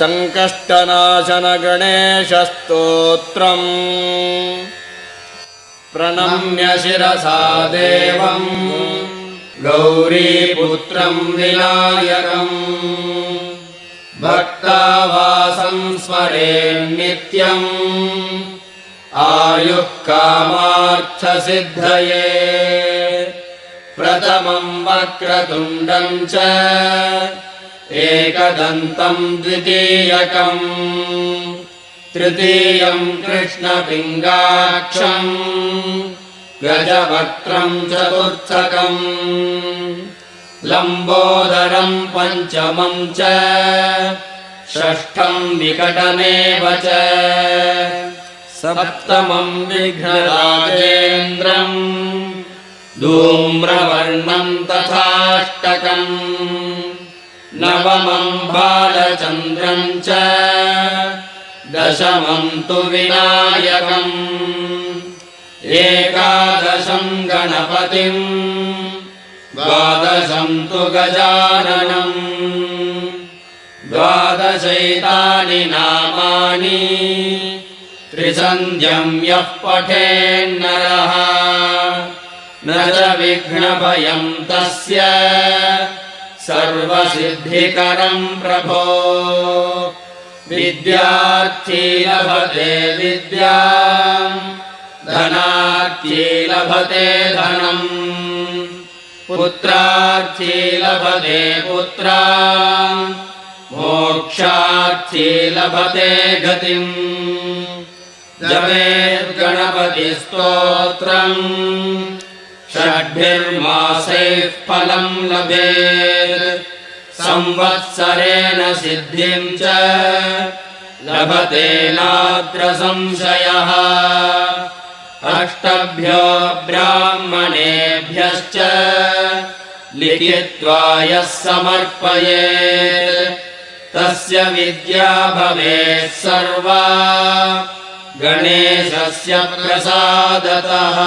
सङ्कष्टनाशनगणेशस्तोत्रम् प्रणम्य शिरसा देवम् गौरीपुत्रम् विनायकम् भक्तावासं स्मरेन्नित्यम् आयुः कामार्थसिद्धये प्रथमम् वक्रतुण्डम् च एकदन्तम् द्वितीयकम्। तृतीयम् कृष्णपिङ्गाक्षम्। गजवक्त्रम् चतुर्थकम्। लम्बोदरम् पञ्चमम् च। षष्ठम् विकटमेव च। सप्तमम् विघ्नराजेन्द्रम्। धूम्रवर्णम् तथाष्टकम् नवमम् बालचन्द्रम् च दशमम् तु विनायकम् एकादशम् गणपतिम् द्वादशम् तु गजाननम् द्वादशैतानि नामानि त्रिसन्ध्यम् यः पठेन्नरः न च विघ्नभयम् तस्य सर्वसिद्धिकरम् प्रभो। विद्यार्थी लभते विद्या धनार्थी लभते धनम् पुत्रार्थी लभते पुत्रा मोक्षार्थी लभते गतिम् जपेद्गणपतिस्तोत्रम् षड्भिर्मासैः फलम् लभेत् संवत्सरेण सिद्धिम् च लभते नात्र संशयः। अष्टभ्यो ब्राह्मणेभ्यश्च लिखित्वा यः समर्पयेत् तस्य विद्या भवेत् सर्वा गणेशस्य प्रसादतः